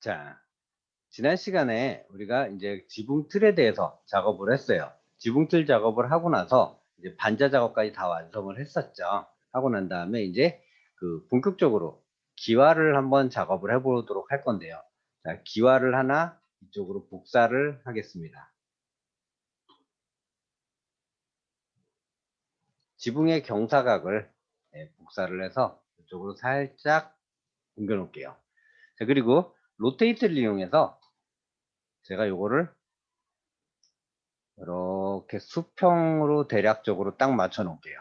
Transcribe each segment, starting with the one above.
자, 지난 시간에 우리가 이제 지붕 틀에 대해서 작업을 했어요. 지붕 틀 작업을 하고 나서 이제 반자 작업까지 다 완성을 했었죠. 하고 난 다음에 이제 그 본격적으로 기와를 한번 작업을 해보도록 할 건데요. 자, 기와를 하나 이쪽으로 복사를 하겠습니다. 지붕의 경사각을 네, 복사를 해서 이쪽으로 살짝 옮겨 놓을게요. 자, 그리고 로테이트를 이용해서 제가 요거를 이렇게 수평으로 대략적으로 딱 맞춰 놓을게요.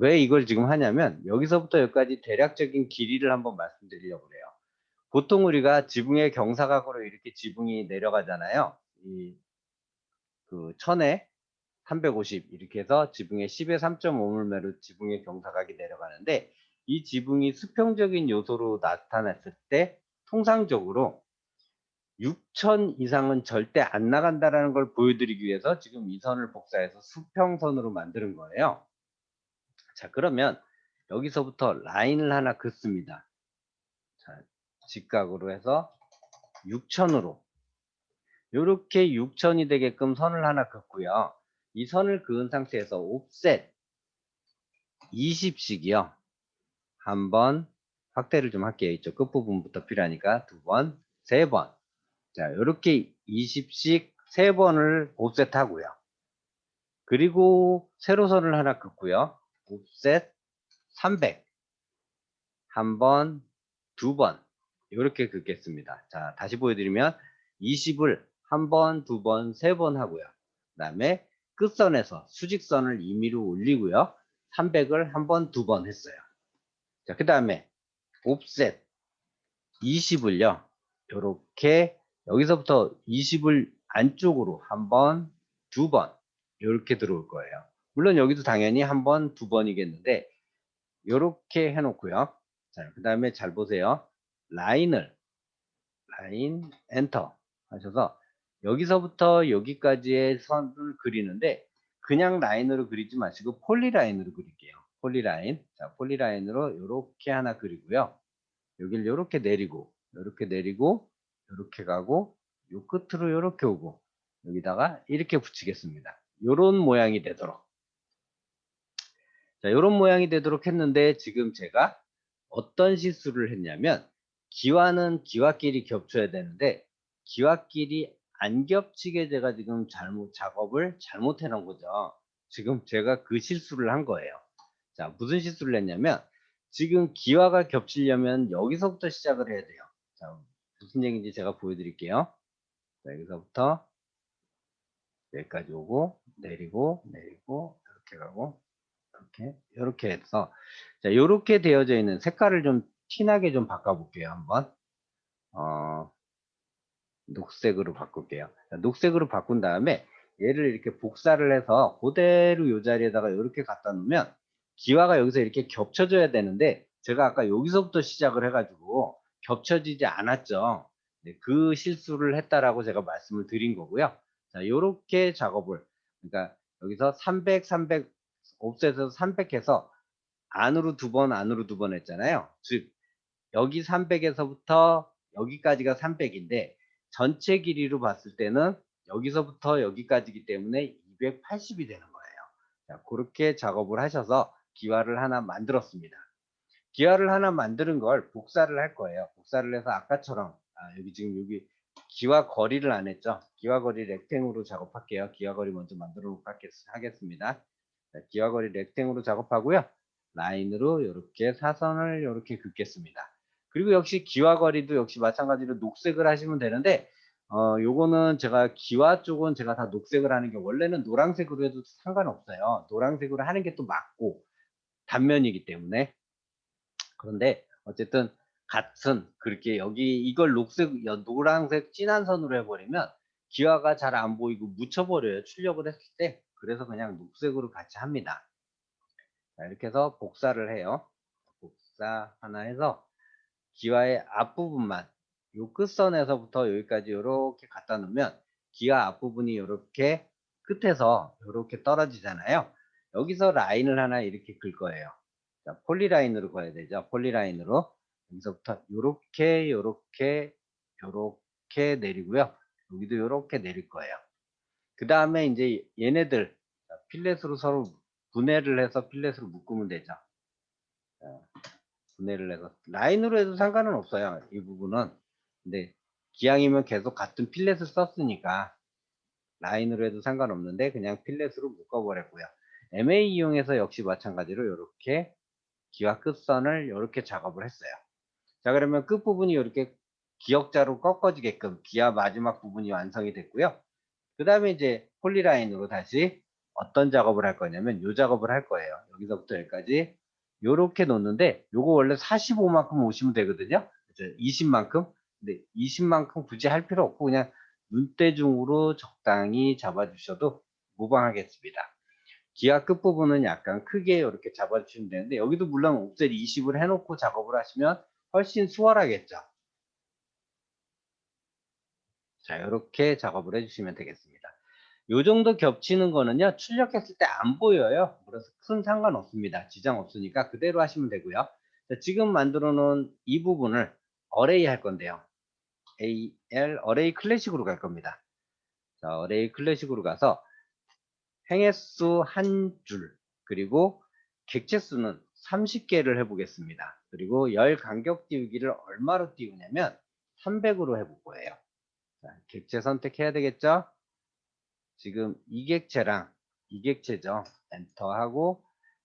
왜 이걸 지금 하냐면 여기서부터 여기까지 대략적인 길이를 한번 말씀드리려고 그래요. 보통 우리가 지붕의 경사각으로 이렇게 지붕이 내려가잖아요. 이 그 천에 350 이렇게 해서 지붕에 10에 3.5mm로 지붕의 경사각이 내려가는데 이 지붕이 수평적인 요소로 나타났을 때 통상적으로 6천 이상은 절대 안 나간다라는 걸 보여드리기 위해서 지금 이 선을 복사해서 수평선으로 만드는 거예요. 자 그러면 여기서부터 라인을 하나 긋습니다. 자, 직각으로 해서 6천으로 이렇게 6천이 되게끔 선을 하나 긋고요. 이 선을 그은 상태에서 옵셋 20씩이요. 한번 확대를 좀 할게요. 이쪽 끝부분부터 필요하니까 두 번, 세 번. 자, 이렇게 20씩 세 번을 옵셋 하고요. 그리고 세로선을 하나 긋고요. 옵셋 300. 한 번, 두 번. 이렇게 긋겠습니다. 자, 다시 보여드리면 20을 한 번, 두 번, 세 번 하고요. 그 다음에 끝선에서 수직선을 임의로 올리고요. 300을 한 번, 두 번 했어요. 자, 그 다음에 옵셋 20을요. 이렇게 여기서부터 20을 안쪽으로 한 번, 두 번, 이렇게 들어올 거예요. 물론 여기도 당연히 한 번, 두 번이겠는데 이렇게 해놓고요. 자, 그 다음에 잘 보세요. 라인을 라인 엔터 하셔서 여기서부터 여기까지의 선을 그리는데 그냥 라인으로 그리지 마시고 폴리라인으로 그릴게요. 폴리라인. 자, 폴리라인으로 이렇게 하나 그리고요. 여기를 이렇게 내리고 이렇게 내리고 이렇게 가고 요 끝으로 이렇게 오고 여기다가 이렇게 붙이겠습니다. 요런 모양이 되도록 자, 요런 모양이 되도록 했는데 지금 제가 어떤 실수를 했냐면 기와는 기와끼리 겹쳐야 되는데 기와끼리 안 겹치게 제가 지금 잘못 작업을 잘못해 놓은 거죠. 지금 제가 그 실수를 한 거예요. 자, 무슨 실수를 했냐면 지금 기와가 겹치려면 여기서부터 시작을 해야 돼요. 자, 무슨 얘기인지 제가 보여드릴게요. 자, 여기서부터 여기까지 오고 내리고 내리고 이렇게 가고 이렇게 이렇게 해서 자, 이렇게 되어져 있는 색깔을 좀 티나게 좀 바꿔볼게요. 한번 어, 녹색으로 바꿀게요. 자, 녹색으로 바꾼 다음에 얘를 이렇게 복사를 해서 그대로 이 자리에다가 이렇게 갖다 놓으면 기와가 여기서 이렇게 겹쳐져야 되는데 제가 아까 여기서부터 시작을 해가지고 겹쳐지지 않았죠. 네, 그 실수를 했다라고 제가 말씀을 드린 거고요. 자, 요렇게 작업을 그러니까 여기서 300, 300 옵셋에서 300 해서 안으로 두 번, 안으로 두 번 했잖아요. 즉 여기 300에서부터 여기까지가 300인데 전체 길이로 봤을 때는 여기서부터 여기까지기 때문에 280이 되는 거예요. 자, 그렇게 작업을 하셔서 기와를 하나 만들었습니다. 기와를 하나 만드는 걸 복사를 할 거예요. 복사를 해서 아까처럼 아, 여기 지금 여기 기와 거리를 안 했죠. 기와 거리 렉탱으로 작업할게요. 기와 거리 먼저 만들어 놓고 하겠습니다. 자, 기와 거리 렉탱으로 작업하고요. 라인으로 이렇게 사선을 이렇게 긋겠습니다. 그리고 역시 기와 거리도 역시 마찬가지로 녹색을 하시면 되는데 어 요거는 제가 기와 쪽은 제가 다 녹색을 하는 게 원래는 노란색으로 해도 상관없어요. 노란색으로 하는 게 또 맞고 단면이기 때문에. 그런데 어쨌든 같은 그렇게 여기 이걸 녹색 노란색 진한 선으로 해버리면 기와가 잘 안 보이고 묻혀버려요. 출력을 했을 때. 그래서 그냥 녹색으로 같이 합니다. 자, 이렇게 해서 복사를 해요. 복사 하나 해서 기와의 앞부분만 요 끝선에서부터 여기까지 이렇게 갖다 놓으면 기와 앞부분이 이렇게 끝에서 이렇게 떨어지잖아요 여기서 라인을 하나 이렇게 긁 거예요 자, 폴리라인으로 거야 되죠. 폴리라인으로. 여기서부터 요렇게 요렇게 요렇게 내리고요. 여기도 요렇게 내릴 거예요. 그 다음에 이제 얘네들 필렛으로 서로 분해를 해서 필렛으로 묶으면 되죠. 자, 분해를 해서 라인으로 해도 상관은 없어요. 이 부분은. 근데 기왕이면 계속 같은 필렛을 썼으니까 라인으로 해도 상관없는데 그냥 필렛으로 묶어버렸고요. MA 이용해서 역시 마찬가지로 이렇게 기와 끝선을 이렇게 작업을 했어요. 자 그러면 끝부분이 이렇게 기역자로 꺾어지게끔 기와 마지막 부분이 완성이 됐고요. 그 다음에 이제 폴리라인으로 다시 어떤 작업을 할 거냐면 요 작업을 할 거예요. 여기서부터 여기까지 요렇게 놓는데 요거 원래 45만큼 오시면 되거든요. 20만큼 근데 20만큼 굳이 할 필요 없고 그냥 눈대중으로 적당히 잡아주셔도 무방하겠습니다. 기아 끝부분은 약간 크게 이렇게 잡아주시면 되는데 여기도 물론 옵셋 20을 해놓고 작업을 하시면 훨씬 수월하겠죠. 자 이렇게 작업을 해주시면 되겠습니다. 요 정도 겹치는 거는요 출력했을 때 안 보여요. 그래서 큰 상관없습니다. 지장 없으니까 그대로 하시면 되고요. 자, 지금 만들어 놓은 이 부분을 어레이 할 건데요. AL 어레이 클래식으로 갈 겁니다. 자, 어레이 클래식으로 가서 행해수 한 줄, 그리고 객체수는 30개를 해보겠습니다. 그리고 열 간격 띄우기를 얼마로 띄우냐면 300으로 해볼 거예요. 자, 객체 선택해야 되겠죠? 지금 이 객체랑 이 객체죠. 엔터 하고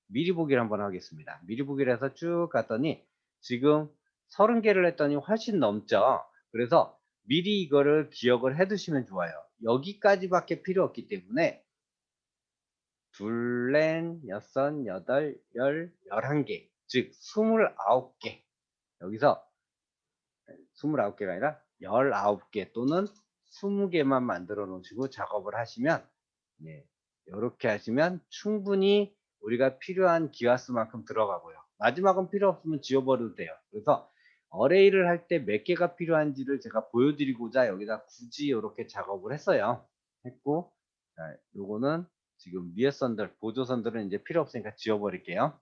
미리 보기를 한번 하겠습니다. 미리 보기를 해서 쭉 갔더니 지금 30개를 했더니 훨씬 넘죠. 그래서 미리 이거를 기억을 해 두시면 좋아요. 여기까지밖에 필요 없기 때문에 둘, 넷, 여섯, 여덟, 열, 열한 개, 즉 스물아홉 개. 여기서 스물아홉 개가 아니라 열아홉 개 또는 스무 개만 만들어 놓으시고 작업을 하시면 네, 이렇게 하시면 충분히 우리가 필요한 기와수만큼 들어가고요. 마지막은 필요 없으면 지워버려도 돼요. 그래서 어레이를 할 때 몇 개가 필요한지를 제가 보여드리고자 여기다 굳이 이렇게 작업을 했어요. 했고, 자, 요거는 지금 위에 선들, 보조선들은 이제 필요 없으니까 지워버릴게요.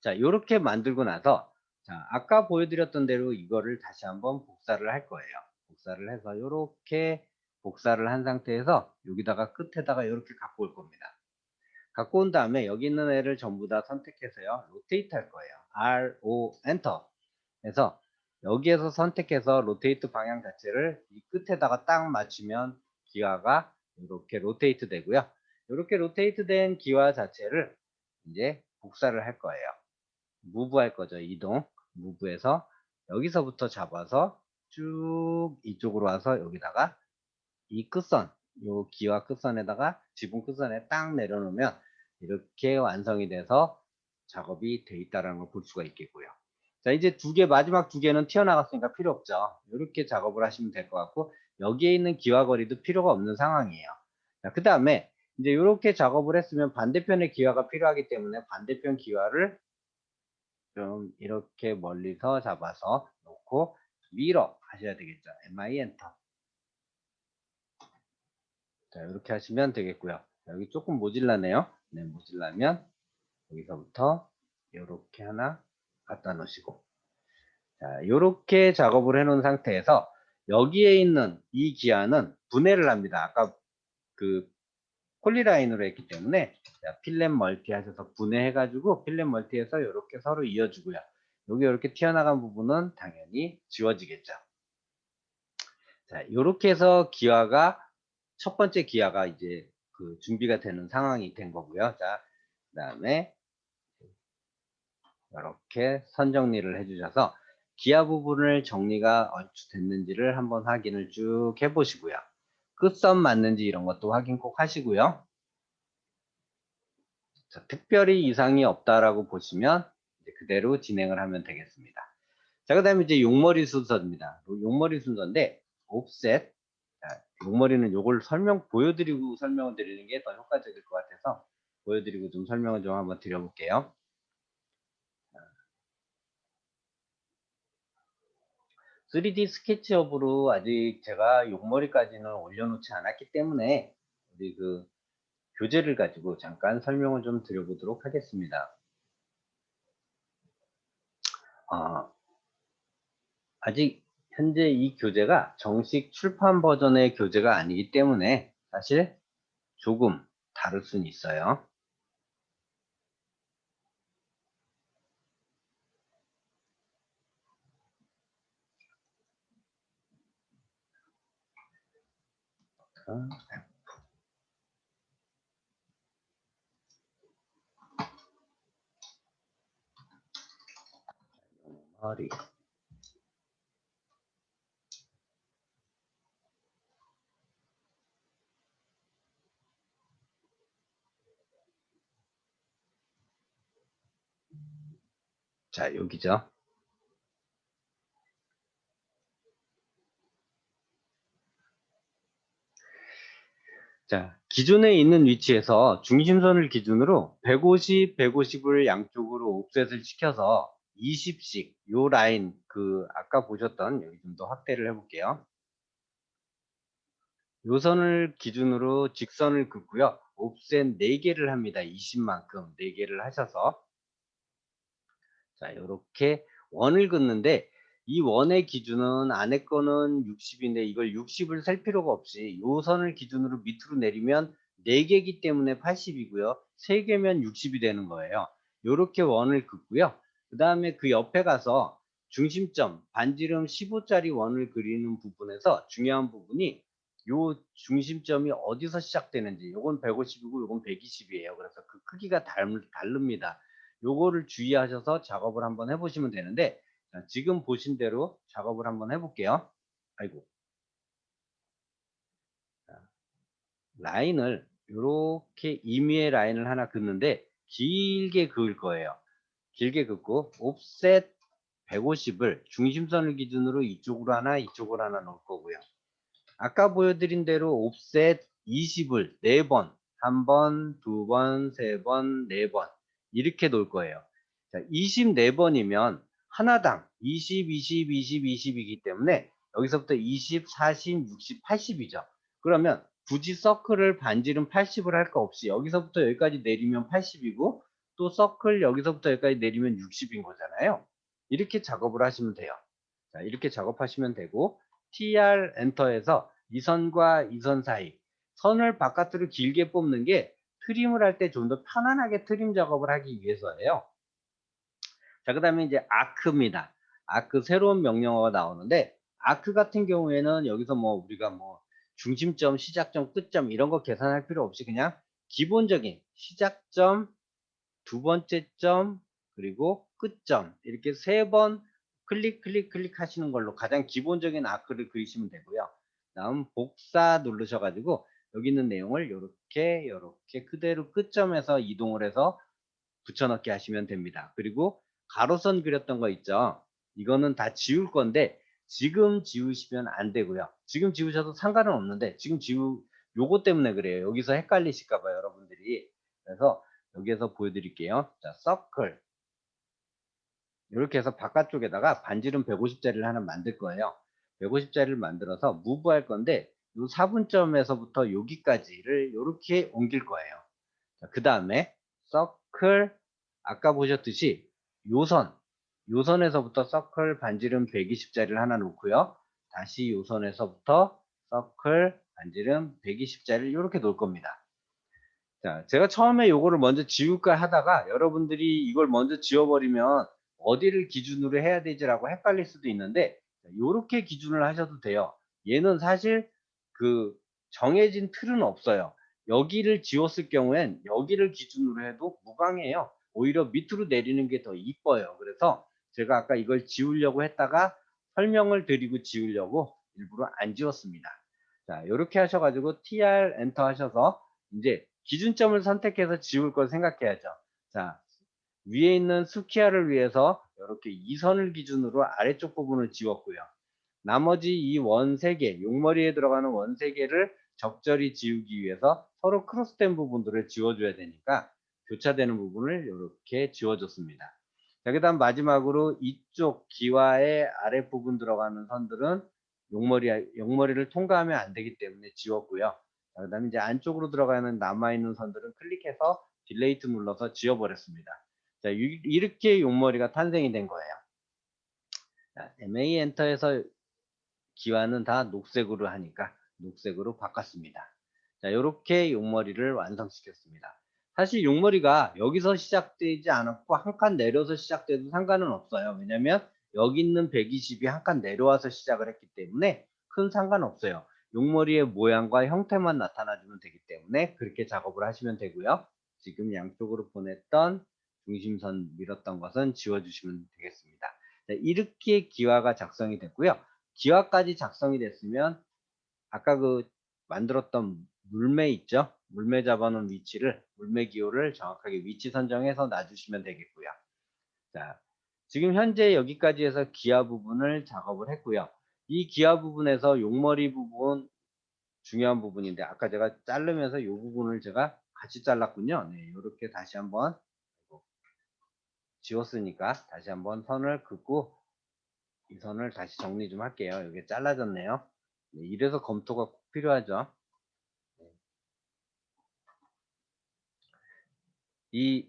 자, 이렇게 만들고 나서, 자, 아까 보여드렸던 대로 이거를 다시 한번 복사를 할 거예요. 복사를 해서 이렇게 복사를 한 상태에서 여기다가 끝에다가 이렇게 갖고 올 겁니다. 갖고 온 다음에 여기 있는 애를 전부 다 선택해서요. 로테이트 할 거예요. R, O, 엔터. 해서 여기에서 선택해서 로테이트 방향 자체를 이 끝에다가 딱 맞추면 기와가 이렇게 로테이트 되고요. 이렇게 로테이트 된 기와 자체를 이제 복사를 할 거예요. 무브 할 거죠. 이동. 무브해서 여기서부터 잡아서 쭉 이쪽으로 와서 여기다가 이 끝선, 요 기와 끝선에다가 지붕 끝선에 딱 내려놓으면 이렇게 완성이 돼서 작업이 돼 있다는 걸 볼 수가 있겠고요. 자, 이제 두 개, 마지막 두 개는 튀어나갔으니까 필요 없죠. 이렇게 작업을 하시면 될 것 같고, 여기에 있는 기와거리도 필요가 없는 상황이에요. 자, 그 다음에 이제 이렇게 작업을 했으면 반대편에 기와가 필요하기 때문에 반대편 기와를 좀 이렇게 멀리서 잡아서 놓고 밀어 하셔야 되겠죠. MI 엔터. 자, 이렇게 하시면 되겠고요. 여기 조금 모질라네요. 네, 모질라면 여기서부터 이렇게 하나 갖다 놓으시고 자, 이렇게 작업을 해 놓은 상태에서 여기에 있는 이 기아는 분해를 합니다. 아까 그 폴리라인으로 했기 때문에 자, 필렛 멀티 하셔서 분해해 가지고 필렛 멀티해서 이렇게 서로 이어주고요. 여기 이렇게 튀어나간 부분은 당연히 지워지겠죠. 자, 이렇게 해서 기아가 첫 번째 기아가 이제 그 준비가 되는 상황이 된 거고요. 자, 그다음에 이렇게 선 정리를 해주셔서 기아 부분을 정리가 얼추 됐는지를 한번 확인을 쭉 해보시고요. 끝선 맞는지 이런 것도 확인 꼭 하시고요. 자, 특별히 이상이 없다라고 보시면 그대로 진행을 하면 되겠습니다. 자, 그 다음에 이제 용머리 순서입니다. 용머리 순서인데 옵셋 자, 용머리는 요걸 설명 보여드리고 설명을 드리는 게 더 효과적일 것 같아서 보여드리고 좀 설명을 좀 한번 드려볼게요. 3D 스케치업으로 아직 제가 용머리까지는 올려놓지 않았기 때문에 우리 그 교재를 가지고 잠깐 설명을 좀 드려보도록 하겠습니다. 어, 아직 현재 이 교재가 정식 출판 버전의 교재가 아니기 때문에 사실 조금 다를 수는 있어요. 머리 자 여기죠. 자, 기존에 있는 위치에서 중심선을 기준으로 150, 150을 양쪽으로 옵셋을 시켜서 20씩 요 라인 그 아까 보셨던 여기 좀 더 확대를 해볼게요. 요 선을 기준으로 직선을 긋고요. 옵셋 4개를 합니다. 20만큼 4개를 하셔서 자 이렇게 원을 긋는데 이 원의 기준은 안에 거는 60인데 이걸 60을 셀 필요가 없이 요 선을 기준으로 밑으로 내리면 4개이기 때문에 80이고요. 3개면 60이 되는 거예요. 이렇게 원을 긋고요. 그 다음에 그 옆에 가서 중심점 반지름 15짜리 원을 그리는 부분에서 중요한 부분이 요 중심점이 어디서 시작되는지 요건 150이고 요건 120이에요. 그래서 그 크기가 달, 다릅니다. 요거를 주의하셔서 작업을 한번 해보시면 되는데 자, 지금 보신 대로 작업을 한번 해볼게요. 아이고. 자, 라인을 이렇게 임의의 라인을 하나 긋는데 길게 그을 거예요. 길게 긋고 옵셋 150을 중심선을 기준으로 이쪽으로 하나 이쪽으로 하나 넣을 거고요. 아까 보여드린 대로 옵셋 20을 4번, 1번, 2번, 3번, 4번 이렇게 놓을 거예요. 자, 24번이면 하나당 20, 20, 20, 20이기 때문에 여기서부터 20, 40, 60, 80이죠. 그러면 굳이 서클을 반지름 80을 할 거 없이 여기서부터 여기까지 내리면 80이고 또 서클 여기서부터 여기까지 내리면 60인 거잖아요. 이렇게 작업을 하시면 돼요. 자, 이렇게 작업하시면 되고 TR 엔터에서 이 선과 이 선 사이 선을 바깥으로 길게 뽑는 게 트림을 할 때 좀 더 편안하게 트림 작업을 하기 위해서예요. 자, 그 다음에 이제 아크입니다. 아크 새로운 명령어가 나오는데 아크 같은 경우에는 여기서 뭐 우리가 뭐 중심점, 시작점, 끝점 이런 거 계산할 필요 없이 그냥 기본적인 시작점, 두 번째 점, 그리고 끝점 이렇게 세 번 클릭 클릭 클릭 하시는 걸로 가장 기본적인 아크를 그리시면 되고요. 다음 복사 누르셔 가지고 여기 있는 내용을 이렇게 이렇게 그대로 끝점에서 이동을 해서 붙여넣기 하시면 됩니다. 그리고 가로선 그렸던 거 있죠. 이거는 다 지울 건데 지금 지우시면 안 되고요. 지금 지우셔도 상관은 없는데 지금 지우 요거 때문에 그래요. 여기서 헷갈리실까 봐요, 여러분들이. 그래서 여기에서 보여드릴게요. 자, 서클. 이렇게 해서 바깥쪽에다가 반지름 150짜리를 하나 만들 거예요. 150짜리를 만들어서 무브 할 건데 이 4분점에서부터 여기까지를 이렇게 옮길 거예요. 그 다음에 서클 아까 보셨듯이 요선 요선에서부터 서클 반지름 120짜리를 하나 놓고요. 다시 요선에서부터 서클 반지름 120짜리를 이렇게 놓을 겁니다. 자, 제가 처음에 요거를 먼저 지울까 하다가 여러분들이 이걸 먼저 지워버리면 어디를 기준으로 해야 되지라고 헷갈릴 수도 있는데 이렇게 기준을 하셔도 돼요. 얘는 사실 그 정해진 틀은 없어요. 여기를 지웠을 경우엔 여기를 기준으로 해도 무방해요. 오히려 밑으로 내리는 게 더 이뻐요. 그래서 제가 아까 이걸 지우려고 했다가 설명을 드리고 지우려고 일부러 안 지웠습니다. 자, 이렇게 하셔가지고 TR 엔터 하셔서 이제 기준점을 선택해서 지울 걸 생각해야죠. 자, 위에 있는 수키아를 위해서 이렇게 이 선을 기준으로 아래쪽 부분을 지웠고요. 나머지 이원 3개, 용머리에 들어가는 원 3개를 적절히 지우기 위해서 서로 크로스된 부분들을 지워줘야 되니까 교차되는 부분을 이렇게 지워줬습니다. 자, 그 다음 마지막으로 이쪽 기와의 아랫부분 들어가는 선들은 용머리, 용머리를 통과하면 안 되기 때문에 지웠고요. 그 다음에 이제 안쪽으로 들어가는 남아있는 선들은 클릭해서 딜레이트 눌러서 지워버렸습니다. 자, 이렇게 용머리가 탄생이 된 거예요. 자, MA 엔터에서 기와는 다 녹색으로 하니까 녹색으로 바꿨습니다. 자, 이렇게 용머리를 완성시켰습니다. 사실 용머리가 여기서 시작되지 않았고 한 칸 내려서 시작돼도 상관은 없어요. 왜냐면 여기 있는 120이 한 칸 내려와서 시작을 했기 때문에 큰 상관없어요. 용머리의 모양과 형태만 나타나주면 되기 때문에 그렇게 작업을 하시면 되고요. 지금 양쪽으로 보냈던 중심선 밀었던 것은 지워주시면 되겠습니다. 자, 이렇게 기와가 작성이 됐고요. 기와까지 작성이 됐으면 아까 그 만들었던 물매 있죠? 물매 잡아놓은 위치를 물매 기호를 정확하게 위치 선정해서 놔주시면 되겠고요. 자, 지금 현재 여기까지 해서 기아 부분을 작업을 했고요. 이 기아 부분에서 용머리 부분 중요한 부분인데 아까 제가 자르면서 이 부분을 제가 같이 잘랐군요. 네, 이렇게 다시 한번 지웠으니까 다시 한번 선을 긋고 이 선을 다시 정리 좀 할게요. 이게 잘라졌네요. 네, 이래서 검토가 꼭 필요하죠. 이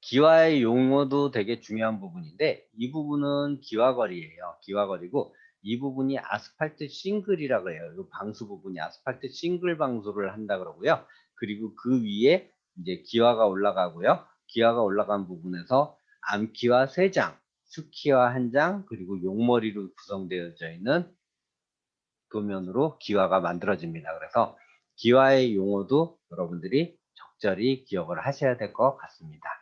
기와의 용어도 되게 중요한 부분인데 이 부분은 기와거리예요. 기와거리고 이 부분이 아스팔트 싱글이라고 해요. 이 방수 부분이 아스팔트 싱글 방수를 한다 그러고요. 그리고 그 위에 이제 기와가 올라가고요. 기와가 올라간 부분에서 암기와 세 장, 수키와 한 장, 그리고 용머리로 구성되어져 있는 도면으로 기와가 만들어집니다. 그래서 기와의 용어도 여러분들이 적절히 기억을 하셔야 될 것 같습니다.